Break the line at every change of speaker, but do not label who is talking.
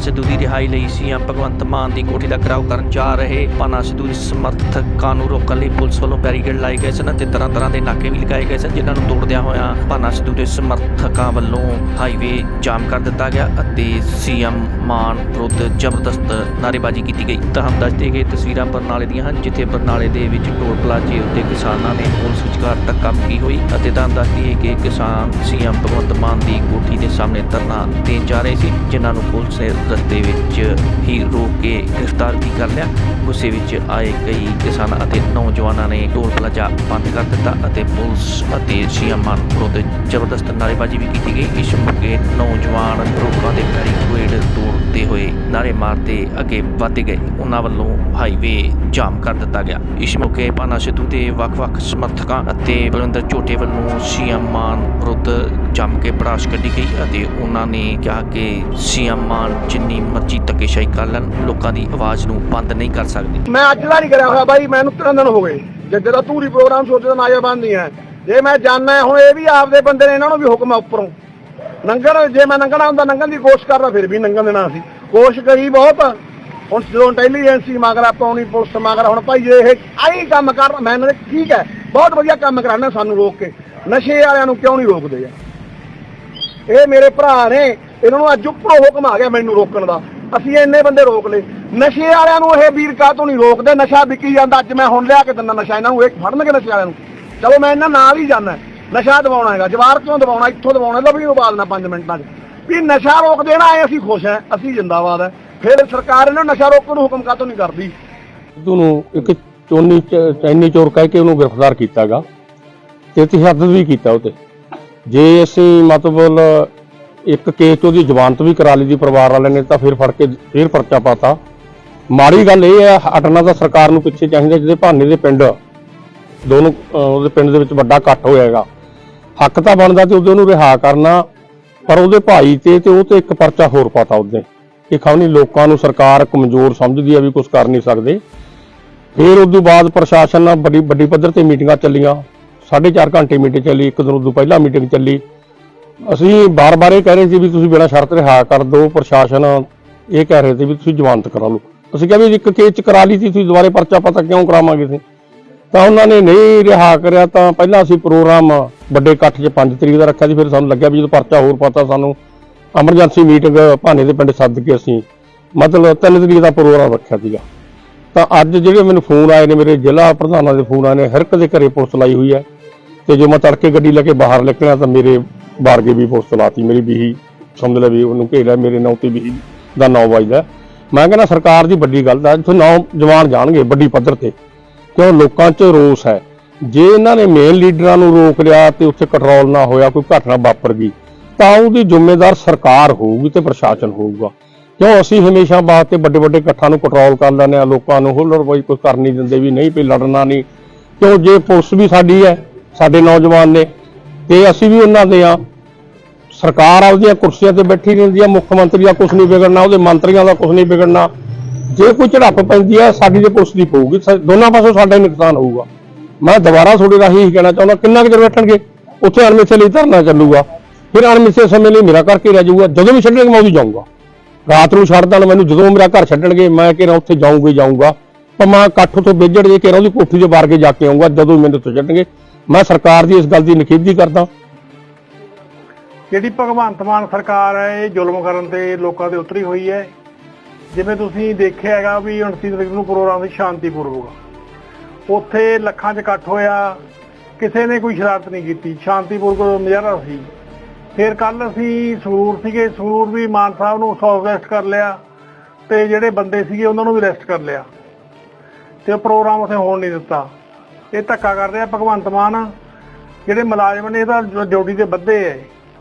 ਸਿੱਧੂ ਦੀ ਰਿਹਾਈ ਲਈ ਸੀਐਮ ਭਗਵੰਤ ਮਾਨ ਦੀ ਕੋਠੀ ਦਾ ਘਿਰਾਓ ਕਰਨ ਜਾ ਰਹੇ ਪਾਨਾ ਸਿੱਧੂ ਦੇ ਸਮਰਥਕਾਂ ਨੂੰ ਰੋਕਣ ਲਈ ਪੁਲਿਸ ਵੱਲੋਂ ਬੈਰੀਕੇਡ ਲਾਏ ਗਏ ਸਨ ਅਤੇ ਤਰ੍ਹਾਂ ਤਰ੍ਹਾਂ ਦੇ ਨਾਕੇ ਵੀ ਲਗਾਏ ਗਏ ਸਨ, ਜਿਨ੍ਹਾਂ ਨੂੰ ਤੋੜਦਿਆਂ ਹੋਇਆਂ ਪਾਨਾ ਸਿੱਧੂ ਦੇ ਸਮਰਥਕਾਂ ਵੱਲੋਂ ਹਾਈਵੇ ਜਾਮ ਕਰ ਦਿੱਤਾ ਗਿਆ ਅਤੇ ਸੀਐਮ ਮਾਨ ਵਿਰੁੱਧ ਜ਼ਬਰਦਸਤ ਨਾਅਰੇਬਾਜ਼ੀ ਕੀਤੀ ਗਈ। ਤਾਂ ਹਮ ਦੱਸਦੇ ਕਿ ਤਸਵੀਰਾਂ ਬਰਨਾਲੇ ਦੀਆਂ ਹਨ, ਜਿੱਥੇ ਬਰਨਾਲੇ ਦੇ ਵਿੱਚ ਟੋਲ ਪਲਾਜ਼ੇ ਉੱਤੇ ਕਿਸਾਨਾਂ ਨੇ ਪੁਲਿਸ ਵਿਚਕਾਰ ਧੱਕਾ ਮੁੱਕੀ ਹੋਈ ਅਤੇ ਤਾਂ ਦੱਸਦੀ ਹੈ ਕਿ ਕਿਸਾਨ ਸੀਐਮ ਭਗਵੰਤ ਮਾਨ ਦੀ ਕੋਠੀ ਦੇ ਸਾਹਮਣੇ ਧਰਨਾ ਦੇਣ ਜਾ ਰਹੇ ਸੀ, ਜਿਨ੍ਹਾਂ ਨੂੰ ਪੁਲਿਸ ਨੇ ਰਸਤੇ ਵਿੱਚ ਹੀ ਰੋਕ ਕੇ ਗ੍ਰਿਫਤਾਰ ਵੀ ਕਰ ਲਿਆ। ਗੁੱਸੇ ਵਿੱਚ ਆਏ ਕਈ ਕਿਸਾਨ ਅਤੇ ਨੌਜਵਾਨਾਂ ਨੇ ਟੋਲ ਪਲਾਜ਼ਾ ਬੰਦ ਕਰ ਦਿੱਤਾ ਅਤੇ ਪੁਲਿਸ ਅਤੇ ਸੀਐਮ ਮਾਨ ਵਿਰੁੱਧ ਜ਼ਬਰਦਸਤ ਨਾਅਰੇਬਾਜ਼ੀ ਵੀ ਕੀਤੀ ਗਈ। ਇਸ ਮੌਕੇ ਨੌਜਵਾਨ ਲੋਕਾਂ ਦੇ ਬੈਰੀਕੇਡ ਤੋੜਦੇ ਹੋਏ ਨਾਅਰੇ ਮਾਰਦੇ ਅੱਗੇ ਵੱਧ ਗਏ। ਉਹਨਾਂ ਵੱਲੋਂ ਹਾਈਵੇ ਜਾਮ ਕਰ ਦਿੱਤਾ ਗਿਆ। ਇਸ ਮੌਕੇ ਪਾਨਾ ਸਿੱਧੂ ਦੇ ਵੱਖ-ਵੱਖ ਸਮਰਥਕਾਂ ਅਤੇ ਬਲਵਿੰਦਰ ਝੋਟੇ ਵੱਲੋਂ ਸੀਐਮ ਮਾਨ ਵਿਰੁੱਧ ਜੰਮ ਕੇ ਪੜਾਸ਼ ਕੱਢੀ ਗਈ ਅਤੇ ਉਹਨਾਂ ਨੇ ਕਿਹਾ ਕਿ ਸੀਐਮ ਮਾਨ ਜਿੰਨੀ ਮਰਜ਼ੀ ਧੱਕੇਸ਼ਾਹੀ ਕਰ ਲੈਣ, ਲੋਕਾਂ ਦੀ ਆਵਾਜ਼ ਨੂੰ ਬੰਦ ਨਹੀਂ ਕਰ ਸਕਦੇ।
ਮੈਂ ਅੱਜ ਦਾ ਨਹੀਂ ਕਰਿਆ ਹੋਇਆ ਬਾਈ, ਮੈਨੂੰ ਤਿੰਨ ਦਿਨ ਹੋ ਗਏ। ਜੱਗੇ ਦਾ ਧੂਰੀ ਪ੍ਰੋਗਰਾਮ ਸੋਚਦਾ ਨਾਜ਼ਰਬੰਦ ਨਹੀਂ ਹੈ। ਜੇ ਮੈਂ ਜਾਣਾ, ਹੁਣ ਇਹ ਵੀ ਆਪਦੇ ਬੰਦੇ ਨੇ ਇਹਨਾਂ ਨੂੰ ਵੀ ਹੁਕਮ ਆ ਉੱਪਰੋਂ। ਨੰਗਣ ਜੇ ਮੈਂ ਨੰਗਣਾ ਹੁੰਦਾ ਨੰਗਣ ਦੀ ਕੋਸ਼ਿਸ਼ ਕਰਦਾ, ਫਿਰ ਵੀ ਨੰਗਣ ਦੇਣਾ ਸੀ ਕੋਸ਼ਿਸ਼ ਕਰੀ ਬਹੁਤ। ਹੁਣ ਜਦੋਂ ਇੰਟੈਲੀਜੈਂਸੀ ਮਗਰ ਪਾਉਣੀ ਪੁਲਿਸ ਮਗਰ, ਹੁਣ ਭਾਈ ਇਹ ਆਹੀ ਕੰਮ ਕਰ ਮੈਂ ਇਹਨਾਂ ਦੇ ਠੀਕ ਹੈ, ਬਹੁਤ ਵਧੀਆ ਕੰਮ ਕਰਾਣਾ ਸਾਨੂੰ ਰੋਕ ਕੇ। ਨਸ਼ੇ ਵਾਲਿਆਂ ਨੂੰ ਕਿਉਂ ਨਹੀਂ ਰੋਕਦੇ ਆ? ਇਹ ਮੇਰੇ ਭਰਾ ਨੇ, ਇਹਨਾਂ ਨੂੰ ਅੱਜ ਉੱਪਰੋਂ ਹੁਕਮ ਆ ਗਿਆ ਮੈਨੂੰ ਰੋਕਣ ਦਾ। ਅਸੀਂ ਇੰਨੇ ਬੰਦੇ ਰੋਕ ਲਏ। ਨਸ਼ੇ ਵਾਲਿਆਂ ਨੂੰ ਇਹ ਵੀਰ ਕਾਹ ਤੋਂ ਨਹੀਂ ਰੋਕਦੇ? ਨਸ਼ਾ ਵਿਕੀ ਜਾਂਦਾ, ਅੱਜ ਮੈਂ ਹੁਣ ਲਿਆ ਕੇ ਦਿੰਦਾ ਨਸ਼ਾ ਇਹਨਾਂ ਨੂੰ, ਇਹ ਫੜਨਗੇ ਨਸ਼ੇ ਵਾਲਿਆਂ ਨੂੰ। ਚਲੋ ਮੈਂ ਇਹਨਾਂ ਨਾਲ ਹੀ ਜਾਣਾ ਨਸ਼ਾ ਦਵਾਉਣਾ ਹੈਗਾ ਜਵਾਰ ਕਿਉਂ ਦਵਾਉਣਾ? ਇੱਥੋਂ ਦਵਾਉਣਾ ਲਵੀ ਨੂੰ ਪਾ ਦੇਣਾ 5 ਮਿੰਟਾਂ 'ਚ। ਵੀ ਨਸ਼ਾ ਰੋਕ ਦੇਣਾ ਐ ਅਸੀਂ ਖੁਸ਼ ਐ ਅਸੀਂ ਜਿੰਦਾਬਾਦ ਐ ਫਿਰ ਸਰਕਾਰ ਇਹਨਾਂ ਨੂੰ ਨਸ਼ਾ ਰੋਕਣ ਨੂੰ ਹੁਕਮ ਕਾਹ ਨਹੀਂ ਕਰਦੀ?
ਸਿੱਧੂ ਨੂੰ ਇੱਕ ਚੋਨੀ ਚੈਨੀ ਚੋਰ ਕਹਿ ਕੇ ਉਹਨੂੰ ਗ੍ਰਿਫਤਾਰ ਕੀਤਾਗਾ। ਤੇ ਤਸ਼ੱਦਦ ਵੀ ਕੀਤਾ ਉਤੇ ਜੇ ਅਸੀਂ ਮਤਲਬ ਇੱਕ ਕੇਸ 'ਚ ਉਹਦੀ ਜ਼ਮਾਨਤ ਵੀ ਕਰਾ ਲਈ ਦੀ ਪਰਿਵਾਰ ਵਾਲਿਆਂ ਨੇ ਤਾਂ ਫਿਰ ਫੜ ਕੇ, ਫਿਰ ਪਰਚਾ ਪਾਤਾ। ਮਾੜੀ ਗੱਲ ਇਹ ਹੈ, ਹਟਣਾ ਤਾਂ ਸਰਕਾਰ ਨੂੰ ਪਿੱਛੇ ਚਾਹੀਦਾ, ਜਿਹਦੇ ਭਾਨੇ ਦੇ ਪਿੰਡ, ਦੋਨੋਂ ਉਹਦੇ ਪਿੰਡ ਦੇ ਵਿੱਚ ਵੱਡਾ ਇਕੱਠ ਹੋਇਆ ਹੋਇਆਗਾ ਹੱਕ ਤਾਂ ਬਣਦਾ ਤੇ ਉਹਦੇ ਨੂੰ ਰਿਹਾ ਕਰਨਾ। ਪਰ ਉਹਦੇ ਭਾਈ ਤੇ ਤੇ ਉਹ ਤੇ ਇੱਕ ਪਰਚਾ ਹੋਰ ਪਾਤਾ ਉਹਦੇ। ਇਹ ਖਾਉਣੀ ਲੋਕਾਂ ਨੂੰ ਸਰਕਾਰ ਕਮਜ਼ੋਰ ਸਮਝਦੀ ਹੈ ਵੀ ਕੁਝ ਕਰ ਨਹੀਂ ਸਕਦੇ। ਫਿਰ ਉਸ ਤੋਂ ਬਾਅਦ ਪ੍ਰਸ਼ਾਸਨ ਨਾਲ ਵੱਡੀ ਵੱਡੀ ਪੱਧਰ ਤੇ ਮੀਟਿੰਗਾਂ ਚੱਲੀਆਂ। 4.5 ਘੰਟੇ ਮੀਟਿੰਗ ਚੱਲੀ, ਇੱਕ ਦਿਨ ਉਦੋਂ ਪਹਿਲਾਂ ਮੀਟਿੰਗ ਚੱਲੀ। ਅਸੀਂ ਬਾਰ-ਬਾਰ ਇਹ ਕਹਿ ਰਹੇ ਸੀ ਵੀ ਤੁਸੀਂ ਬਿਨਾਂ ਸ਼ਰਤ ਰਿਹਾ ਕਰ ਦਿਓ, ਪ੍ਰਸ਼ਾਸਨ ਇਹ ਕਹਿ ਰਹੇ ਸੀ ਵੀ ਤੁਸੀਂ ਜ਼ਮਾਨਤ ਕਰਾ ਲਓ। ਅਸੀਂ ਕਿਹਾ ਵੀ ਇੱਕ ਕੇਸ ਚ ਕਰਾ ਲਈ ਸੀ, ਤੁਸੀਂ ਦੁਬਾਰੇ ਪਰਚਾ ਪਤਾ ਕਿਉਂ ਕਰਾਵਾਂਗੇ ਸੀ ਤਾਂ ਉਹਨਾਂ ਨੇ ਨਹੀਂ ਰਿਹਾ ਕਰਿਆ ਤਾਂ ਪਹਿਲਾਂ ਅਸੀਂ ਪ੍ਰੋਗਰਾਮ ਵੱਡੇ ਇਕੱਠ 'ਚ 5 ਤਰੀਕ ਦਾ ਰੱਖਿਆ ਸੀ, ਫਿਰ ਸਾਨੂੰ ਲੱਗਿਆ ਵੀ ਜਦੋਂ ਪਰਚਾ ਹੋਰ ਪਾਤਾ ਸਾਨੂੰ ਐਮਰਜੈਂਸੀ ਮੀਟਿੰਗ ਭਾਨੇ ਦੇ ਪਿੰਡ ਸੱਦ ਕੇ ਅਸੀਂ ਮਤਲਬ 3 ਤਰੀਕ ਦਾ ਪ੍ਰੋਗਰਾਮ ਰੱਖਿਆ ਸੀਗਾ। ਤਾਂ ਅੱਜ ਜਿਹੜੇ ਮੈਨੂੰ ਫੋਨ ਆਏ ਨੇ, ਮੇਰੇ ਜ਼ਿਲ੍ਹਾ ਪ੍ਰਧਾਨਾਂ ਦੇ ਫੋਨ ਆਏ ਨੇ, ਹਰ ਇੱਕ ਦੇ ਘਰੇ ਪੁਲਿਸ ਲਾਈ ਹੋਈ ਹੈ ਤੇ ਜੇ ਮੈਂ ਤੜਕੇ ਗੱਡੀ ਲੈ ਕੇ ਬਾਹਰ ਨਿਕਲਿਆ ਤਾਂ ਮੇਰੇ ਬਾਰਗੇ ਵੀ ਪੁਲਿਸ ਲਾਤੀ, ਮੇਰੀ ਬੀਹੀ ਸਮਝ ਲੈ ਵੀ ਉਹਨੂੰ ਘੇਰਿਆ, ਮੇਰੇ ਨਾਂ ਤੇ ਬੀਹੀ ਦਾ ਨਾਂ ਵੱਜਦਾ। ਮੈਂ ਕਹਿੰਦਾ ਸਰਕਾਰ ਦੀ ਵੱਡੀ ਗੱਲ ਦਾ ਜਿੱਥੇ ਨੌ ਜਵਾਨ ਜਾਣਗੇ ਵੱਡੀ ਪੱਧਰ ਤੇ। ਕਿਉਂ ਲੋਕਾਂ 'ਚ ਰੋਸ ਹੈ? ਜੇ ਇਹਨਾਂ ਨੇ ਮੇਨ ਲੀਡਰਾਂ ਨੂੰ ਰੋਕ ਲਿਆ ਤੇ ਉੱਥੇ ਕੰਟਰੋਲ ਨਾ ਹੋਇਆ, ਕੋਈ ਘਟਨਾ ਵਾਪਰ ਗਈ, ਤਾਂ ਉਹਦੀ ਜ਼ਿੰਮੇਦਾਰ ਸਰਕਾਰ ਹੋਊਗੀ ਤੇ ਪ੍ਰਸ਼ਾਸਨ ਹੋਊਗਾ। ਕਿਉਂ ਅਸੀਂ ਹਮੇਸ਼ਾ ਬਾਤ ਤੇ ਵੱਡੇ ਵੱਡੇ ਇਕੱਠਾਂ ਨੂੰ ਕੰਟਰੋਲ ਕਰ ਲੈਂਦੇ ਆ ਲੋਕਾਂ ਨੂੰ ਹੁੱਲੜ ਬਈ ਕੁਝ ਕਰ ਨਹੀਂ ਦਿੰਦੇ ਵੀ ਨਹੀਂ ਪਈ ਲੜਨਾ ਨਹੀਂ। ਕਿਉਂ ਜੇ ਪੁਲਿਸ ਵੀ ਸਾਡੀ ਹੈ, ਸਾਡੇ ਨੌਜਵਾਨ ਨੇ, ਤੇ ਅਸੀਂ ਵੀ ਉਹਨਾਂ ਦੇ ਆ ਸਰਕਾਰ ਆਪਦੀਆਂ ਕੁਰਸੀਆਂ ਤੇ ਬੈਠੀ ਰਹਿੰਦੀ ਆ ਮੁੱਖ ਮੰਤਰੀ ਦਾ ਕੁਝ ਨਹੀਂ ਵਿਗੜਨਾ, ਉਹਦੇ ਮੰਤਰੀਆਂ ਦਾ ਕੁਝ ਨਹੀਂ ਵਿਗੜਨਾ। ਜੇ ਕੋਈ ਝੜਪ ਪੈਂਦੀ ਆ, ਸਾਡੀ ਤੇ ਪੁਲਿਸ ਦੀ ਪਊਗੀ, ਸਾ- ਦੋਨਾਂ ਪਾਸੋਂ ਸਾਡਾ ਹੀ ਨੁਕਸਾਨ ਹੋਊਗਾ। ਮੈਂ ਦੁਬਾਰਾ ਤੁਹਾਡੇ ਰਾਹੀਂ ਹੀ ਕਹਿਣਾ ਚਾਹੁੰਦਾ, ਕਿੰਨਾ ਕੁ ਚਿਰ ਬੈਠਣਗੇ? ਉੱਥੇ ਅਣਮਿੱਥੇ ਲਈ ਧਰਨਾ ਚੱਲੂਗਾ। ਫਿਰ ਅਣਮਿੱਥੇ ਸਮੇਂ ਲਈ ਮੇਰਾ ਕਰਕੇ ਰਹਿ ਜਾਊਗਾ, ਜਦੋਂ ਵੀ ਛੱਡਣਗੇ ਮੈਂ ਉਦੋਂ ਜਾਊਂਗਾ। ਰਾਤ ਨੂੰ ਛੱਡ ਦੇਣ ਮੈਨੂੰ ਜਦੋਂ ਮੇਰਾ ਘਰ ਛੱਡਣਗੇ, ਮੈਂ ਕਿਹਾ ਉੱਥੇ ਜਾਊਂਗਾ ਹੀ ਜਾਊਂਗਾ। ਪਰ ਮੈਂ ਇਕੱਠ ਤੋਂ ਵਿਜੜ ਜੇ ਕਿਹਾ ਉਹਦੀ ਕੋਠੀ ਚ ਬਾਹਰ ਕੇ ਜਾ ਕੇ ਆਊਂਗਾ, ਜਦੋਂ ਵੀ ਮੈਨੂੰ ਉੱਥੇ ਛੱਡਣਗੇ। ਮੈਂ ਸਰਕਾਰ ਦੀ ਇਸ ਗੱਲ ਦੀ ਨਿਖੇਧੀ ਕਰਦਾ।
ਜਿਹੜੀ ਭਗਵੰਤ ਮਾਨ ਸਰਕਾਰ ਹੈ, ਇਹ ਜ਼ੁਲਮ ਕਰਨ ਤੇ ਲੋਕਾਂ ਦੇ ਉਤਰੀ ਹੋਈ ਹੈ? ਜਿਵੇਂ ਤੁਸੀਂ ਦੇਖਿਆ ਹੈਗਾ ਵੀ 29 ਤਰੀਕ ਨੂੰ ਪ੍ਰੋਗਰਾਮ ਸੀ ਸ਼ਾਂਤੀਪੂਰਵਕ। ਉੱਥੇ ਲੱਖਾਂ 'ਚ ਇਕੱਠ ਹੋਇਆ, ਕਿਸੇ ਨੇ ਕੋਈ ਸ਼ਰਾਰਤ ਨਹੀਂ ਕੀਤੀ। ਸ਼ਾਂਤੀਪੂਰਵਕ ਨਜ਼ਾਰਾ ਸੀ, ਫਿਰ ਕੱਲ ਅਸੀਂ ਸਰੂਰ ਸੀਗੇ ਸਰੂਰ ਵੀ ਮਾਨ ਸਾਹਿਬ ਨੂੰ ਸੌ ਅਰੈਸਟ ਕਰ ਲਿਆ ਤੇ ਜਿਹੜੇ ਬੰਦੇ ਸੀਗੇ ਉਹਨਾਂ ਨੂੰ ਵੀ ਅਰੈਸਟ ਕਰ ਲਿਆ। ਤੇ ਉਹ ਪ੍ਰੋਗਰਾਮ ਉੱਥੇ ਹੋਣ ਨਹੀਂ ਦਿੱਤਾ। ਇਹ ਧੱਕਾ ਕਰ ਰਿਹਾ ਭਗਵੰਤ ਮਾਨ, ਜਿਹੜੇ ਮੁਲਾਜ਼ਮ ਨੇ ਇਹਦਾ ਤਾਂ ਡਿਊਟੀ ਤੇ ਬੱਧੇ ਐ